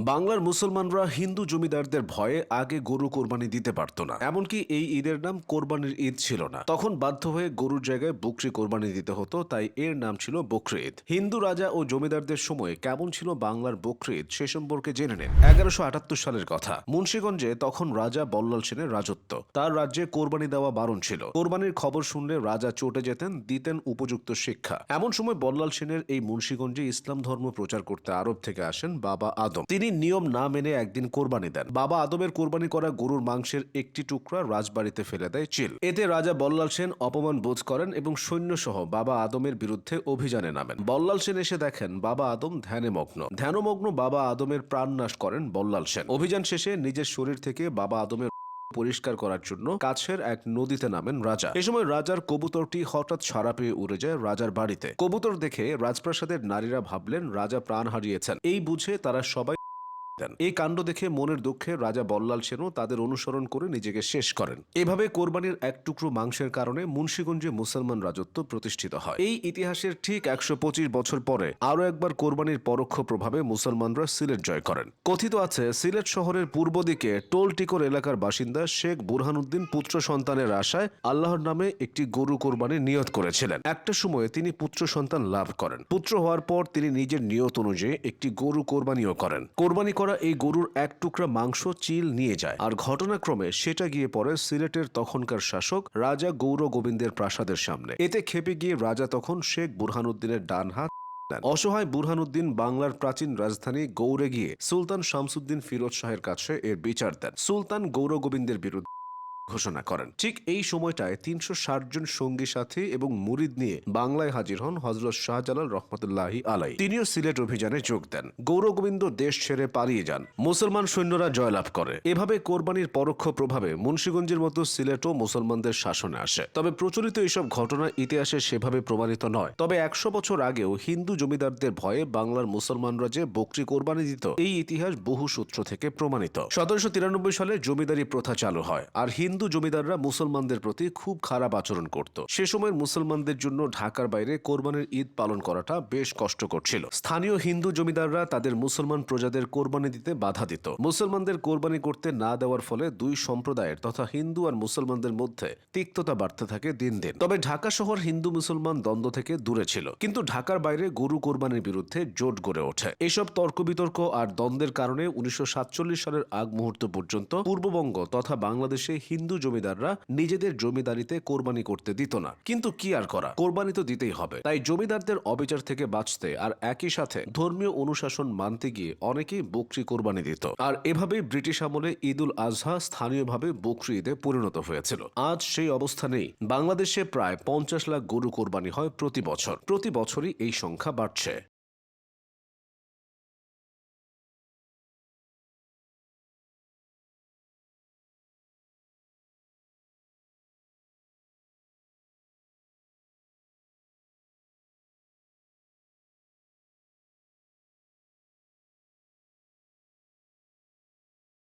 বাংলার মুসলমানরা হিন্দু জমিদারদের ভয়ে আগে গরু কোরবানি দিতে পারত না। এমনকি এই ঈদের নাম কোরবানির ঈদ ছিল না। তখন বাধ্য হয়ে গরুর জায়গায় বকরি কোরবানি দিতে হতো, তাই এর নাম ছিল বকরি ঈদ। হিন্দু রাজা ও জমিদারদের সময় কেমন ছিল বাংলার বকরি ঈদ সে সম্পর্কে জেনে নেন। এগারোশো আটাত্তর সালের কথা। মুন্সীগঞ্জে তখন রাজা বল্লাল সেনের রাজত্ব। তার রাজ্যে কোরবানি দেওয়া বারণ ছিল। কোরবানির খবর শুনলে রাজা চটে যেতেন, দিতেন উপযুক্ত শিক্ষা। এমন সময় বল্লাল সেনের এই মুন্সীগঞ্জে ইসলাম ধর্ম প্রচার করতে আরব থেকে আসেন বাবা আদম। তিনি নিয়ম না মেনে একদিন কোরবানি দেন। বাবা আদমের কোরবানি করা গরুর মাংসের একটি টুকরা রাজবাড়িতে ফেলে দেয় চিল। এতে রাজা বল্লাল সেন অপমান বোধ করেন এবং সৈন্যসহ বাবা আদমের বিরুদ্ধে অভিযানে নামেন। বল্লাল সেন এসে দেখেন বাবা আদম ধ্যানে মগ্ন ধ্যানমগ্ন বাবা আদমের প্রাণ নাশ করেন বল্লাল সেন। অভিযান শেষে নিজের শরীর থেকে বাবা আদমের পরিষ্কার করার জন্য কাছের এক নদীতে নামেন রাজা। এ সময় রাজার কবুতরটি হঠাৎ ছাড়া পেয়ে উড়ে যায় রাজার বাড়িতে। কবুতর দেখে রাজপ্রাসাদের নারীরা ভাবলেন, রাজা প্রাণ হারিয়েছেন। এই বুঝে তারা সবাই দেন। এই কাণ্ড দেখে মনের দুঃখে রাজা বল্লাল সেনও তাদের অনুসরণ করে নিজেকে শেষ করেন। এভাবে কোরবানির এক টুকরো মাংসের কারণে মুন্সীগঞ্জে মুসলমান রাজত্ব প্রতিষ্ঠিত হয়। এই ইতিহাসের ঠিক একশো পঁচিশ বছর পরে আরও একবার কোরবানির পরোক্ষ প্রভাবে মুসলমানরা সিলেট জয় করেন। কথিত আছে, সিলেট শহরের পূর্ব দিকে টোল টিকর এলাকার বাসিন্দা শেখ বুরহানুদ্দিন পুত্র সন্তানের আশায় আল্লাহর নামে একটি গরু কোরবানির নিয়ত করেছিলেন। একটা সময়ে তিনি পুত্র সন্তান লাভ করেন। পুত্র হওয়ার পর তিনি নিজের নিয়ত অনুযায়ী একটি গরু কোরবানিও করেন। কোরবানি করা এই গরুর এক টুকরা মাংস, চিল নিয়ে যায়। আর ঘটনাক্রমে সেটা গিয়ে পড়ে সিলেটের তখনকার শাসক রাজা গৌর গোবিন্দের প্রাসাদের সামনে। এতে খেপে গিয়ে রাজা তখন শেখ বুরহানুদ্দিনের ডান হাত। অসহায় বুরহানুদ্দিন বাংলার প্রাচীন রাজধানী গৌড়ে গিয়ে সুলতান শামসুদ্দিন ফিরোজ শাহের কাছে এর বিচার দেন। সুলতান গৌর গোবিন্দের বিরুদ্ধে ঘোষণা করেন। ঠিক এই সময়টায় তিনশো ষাট জন সঙ্গী সাথী এবং মুরিদ নিয়ে বাংলায় হাজির হন হজরত শাহজালাল রহমতুল্লাহি আলাই। তিনিও সিলেট অভিযানে যোগ দেন। গৌরগোবিন্দ দেশ ছেড়ে পালিয়ে যান। মুসলমান সৈন্যরা জয়লাভ করে। এভাবে কোরবানির পরোক্ষ প্রভাবে মুন্সীগঞ্জের মতো সিলেটও মুসলমানদের শাসনে আসে। তবে প্রচলিত এইসব ঘটনা ইতিহাসে সেভাবে প্রমাণিত নয়। তবে একশো বছর আগেও হিন্দু জমিদারদের ভয়ে বাংলার মুসলমানরা যে বকরি কোরবানি দিত, এই ইতিহাস বহু সূত্র থেকে প্রমাণিত। সতেরোশো তিরানব্বই সালে জমিদারি প্রথা চালু হয়। আর হিন্দু জমিদাররা মুসলমানদের প্রতি খুব খারাপ আচরণ করত। সে সময় মুসলমানদের জন্য ঢাকার বাইরে কোরবানির ঈদ পালন করাটা বেশ কষ্টকর ছিল। স্থানীয় হিন্দু জমিদাররা তাদের মুসলমান প্রজাদের কোরবানি দিতে বাধা দিত। মুসলমানদের কোরবানি করতে না দেওয়ার ফলে দুই সম্প্রদায়ের তথা হিন্দু আর মুসলমানদের মধ্যে তিক্ততা বাড়তে থাকে দিন দিন। তবে ঢাকা শহর হিন্দু মুসলমান দ্বন্দ্ব থেকে দূরে ছিল। কিন্তু ঢাকার বাইরে গরু কোরবানির বিরুদ্ধে জোট গড়ে ওঠে। এসব তর্ক বিতর্ক আর দ্বন্দ্বের কারণে উনিশশো সাতচল্লিশ সালের আগ মুহূর্ত পর্যন্ত পূর্ববঙ্গ তথা বাংলাদেশে হিন্দু জমিদাররা নিজেদের জমিদারিতে কোরবানি করতে দিত না। কিন্তু কি আর করা? কোরবানি তো দিতেই হবে। তাই জমিদারদের অবিচার থেকে বাঁচতে আর একই সাথে ধর্মীয় অনুশাসন মানতে গিয়ে অনেকেই বকরি কোরবানি দিত। আর এভাবেই ব্রিটিশ আমলে ঈদ উল আজহা স্থানীয়ভাবে বকরি ঈদে পরিণত হয়েছিল। আজ সেই অবস্থা নেই। বাংলাদেশে প্রায় পঞ্চাশ লাখ গরু কোরবানি হয় প্রতি বছর। প্রতি বছরই এই সংখ্যা বাড়ছে।